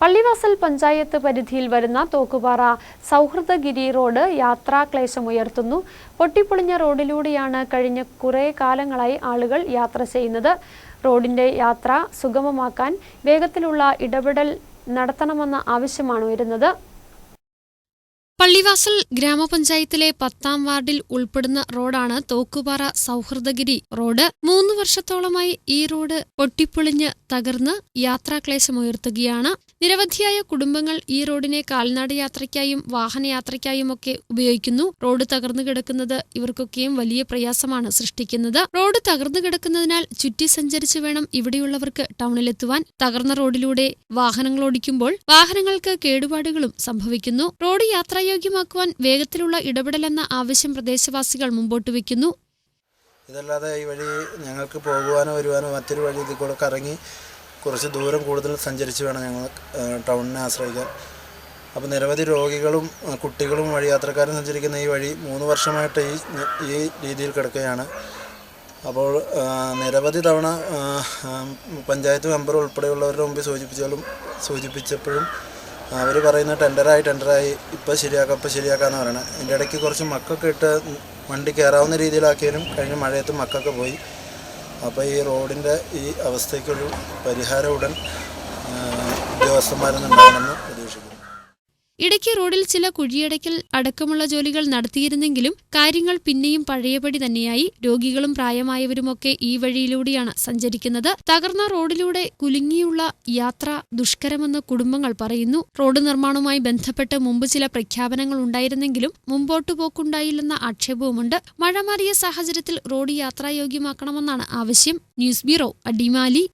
പള്ളിവാസൽ പഞ്ചായത്ത് പരിധിയിൽ വരുന്ന തോക്കുപാറ സൗഹൃദഗിരി റോഡ് യാത്രാക്ലേശമുയർത്തുന്നു പൊട്ടിപ്പൊളിഞ്ഞ റോഡിലൂടെയാണ് കഴിഞ്ഞ കുറേ കാലങ്ങളായി ആളുകൾ യാത്ര ചെയ്യുന്നത്. റോഡിന്റെ യാത്ര സുഗമമാക്കാൻ വേഗത്തിലുള്ള ഇടപെടൽ നടത്തണമെന്ന ആവശ്യമാണ് ഉയരുന്നത്. പള്ളിവാസൽ ഗ്രാമപഞ്ചായത്തിലെ പത്താം വാർഡിൽ ഉൾപ്പെടുന്ന റോഡാണ് തോക്കുപാറ സൗഹൃദഗിരി റോഡ്. മൂന്ന് വർഷത്തോളമായി ഈ റോഡ് പൊട്ടിപ്പൊളിഞ്ഞ് തകർന്ന് യാത്രാക്ലേശമുയർത്തുകയാണ് നിരവധിയായ കുടുംബങ്ങൾ ഈ റോഡിനെ കാൽനട യാത്രയ്ക്കായും വാഹനയാത്രയ്ക്കായും ഒക്കെ ഉപയോഗിക്കുന്നു. റോഡ് തകർന്നു കിടക്കുന്നത് ഇവർക്കൊക്കെയും വലിയ പ്രയാസമാണ് സൃഷ്ടിക്കുന്നത്. റോഡ് തകർന്നു കിടക്കുന്നതിനാൽ ചുറ്റി സഞ്ചരിച്ചു വേണം ഇവിടെയുള്ളവർക്ക് ടൗണിലെത്തുവാൻ. തകർന്ന റോഡിലൂടെ വാഹനങ്ങൾ ഓടിക്കുമ്പോൾ വാഹനങ്ങൾക്ക് കേടുപാടുകളും സംഭവിക്കുന്നു. റോഡ് യാത്രായോഗ്യമാക്കുവാൻ വേഗത്തിലുള്ള ഇടപെടലെന്ന ആവശ്യം പ്രദേശവാസികൾ മുമ്പോട്ട് വയ്ക്കുന്നു ഇതല്ലാതെ ഈ വഴി ഞങ്ങൾക്ക് പോകുവാനോ വരുവാനോ മറ്റൊരു വഴി ഇതിൽ കൂടെ കറങ്ങി കുറച്ച് ദൂരം കൂടുതൽ സഞ്ചരിച്ച് വേണം ഞങ്ങൾ ടൗണിനെ ആശ്രയിക്കാൻ. അപ്പോൾ നിരവധി രോഗികളും കുട്ടികളും വഴി യാത്രക്കാരും സഞ്ചരിക്കുന്ന ഈ വഴി മൂന്ന് വർഷമായിട്ട് ഈ ഈ രീതിയിൽ കിടക്കുകയാണ്. അപ്പോൾ നിരവധി തവണ പഞ്ചായത്ത് മെമ്പർ ഉൾപ്പെടെയുള്ളവരുടെ മുമ്പിൽ സൂചിപ്പിച്ചാലും സൂചിപ്പിച്ചപ്പോഴും അവർ പറയുന്ന ടെൻഡറായി ടെൻഡറായി ഇപ്പോൾ ശരിയാക്കാം ഇപ്പോൾ ശരിയാക്കാമെന്ന് പറയണത് അതിന്റെ ഇടയ്ക്ക് കുറച്ച് മക്കൊക്കെ ഇട്ട് വണ്ടി കയറാവുന്ന രീതിയിലാക്കിയാലും കഴിഞ്ഞ മഴയത്ത് മക്കൊക്കെ പോയി. അപ്പോൾ ഈ റോഡിന്റെ ഈ അവസ്ഥയ്ക്കൊരു പരിഹാരം ഉടൻ ഉദ്യോഗസ്ഥന്മാരിൽ നിന്നുണ്ടാകണമെന്ന് ഇടയ്ക്ക് റോഡിൽ ചില കുഴിയടയ്ക്കൽ അടക്കമുള്ള ജോലികൾ നടത്തിയിരുന്നെങ്കിലും കാര്യങ്ങൾ പിന്നെയും പഴയപടി തന്നെയായി. രോഗികളും പ്രായമായവരുമൊക്കെ ഈ വഴിയിലൂടെയാണ് സഞ്ചരിക്കുന്നത്. തകർന്ന റോഡിലൂടെ കുലുങ്ങിയുള്ള യാത്ര ദുഷ്കരമെന്ന് കുടുംബങ്ങൾ പറയുന്നു. റോഡ് നിർമ്മാണവുമായി ബന്ധപ്പെട്ട് മുമ്പ് ചില പ്രഖ്യാപനങ്ങൾ ഉണ്ടായിരുന്നെങ്കിലും മുമ്പോട്ടു പോക്കുണ്ടായില്ലെന്ന ആക്ഷേപവുമുണ്ട്. മഴ മാറിയ സാഹചര്യത്തിൽ റോഡ് യാത്രായോഗ്യമാക്കണമെന്നാണ് ആവശ്യം. News bureau Adimali.